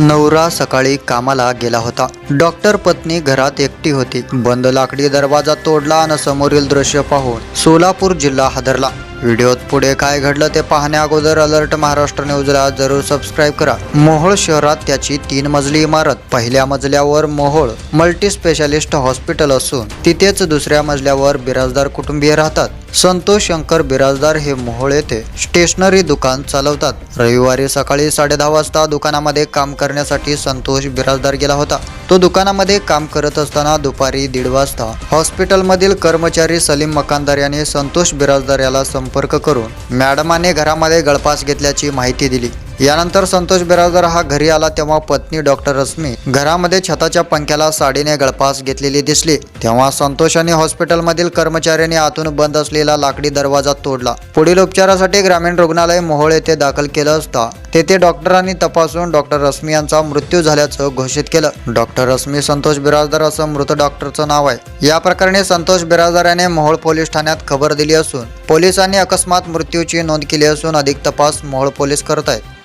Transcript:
नवरा सकाळी कामाला गेला होता. डॉक्टर पत्नी घरात एकटी होती. बंद लाकडी दरवाजा तोडला आणि समोरील दृश्य पाहून सोलापूर जिल्हा हादरला. व्हिडिओत पुढे काय घडलं ते पाहण्या अगोदर अलर्ट महाराष्ट्र न्यूजला जरूर सबस्क्राईब करा. मोहोळ शहरात त्याची तीन मजली इमारत पहिल्या मजल्यावर मोहोळ मल्टी स्पेशालिस्ट हॉस्पिटल असून तिथेच दुसऱ्या मजल्यावर बिराजदार कुटुंबीय राहतात. संतोष शंकर बिराजदार हे मोहोळ येथे स्टेशनरी दुकान चालवतात. रविवारी सकाळी साडेदहा वाजता दुकानामध्ये काम करण्यासाठी संतोष बिराजदार गेला होता. तो दुकानामध्ये काम करत असताना दुपारी दीड वाजता हॉस्पिटलमधील कर्मचारी सलीम मकानदार यांनी संतोष बिराजदार याला संपर्क करून मॅडमाने घरामध्ये गळपास घेतल्याची माहिती दिली. यानंतर संतोष बिराजदार हा घरी आला तेव्हा पत्नी डॉक्टर रश्मी घरामध्ये छताच्या पंख्याला साडीने गळपास घेतलेली दिसली. तेव्हा संतोष आणि हॉस्पिटलमधील कर्मचाऱ्यांनी आतून बंद असलेला लाकडी दरवाजा तोडला. पुढील उपचारासाठी ग्रामीण रुग्णालय मोहोळ येथे दाखल केलं असता तेथे डॉक्टरांनी तपासून डॉक्टर रश्मी यांचा मृत्यू झाल्याचं घोषित केलं. डॉक्टर रश्मी संतोष बिराजदार असं मृत डॉक्टरचं नाव आहे. या प्रकरणी संतोष बिराजदार याने मोहोळ पोलीस ठाण्यात खबर दिली असून पोलिसांनी अकस्मात मृत्यूची नोंद केली असून अधिक तपास मोहोळ पोलीस करत आहेत.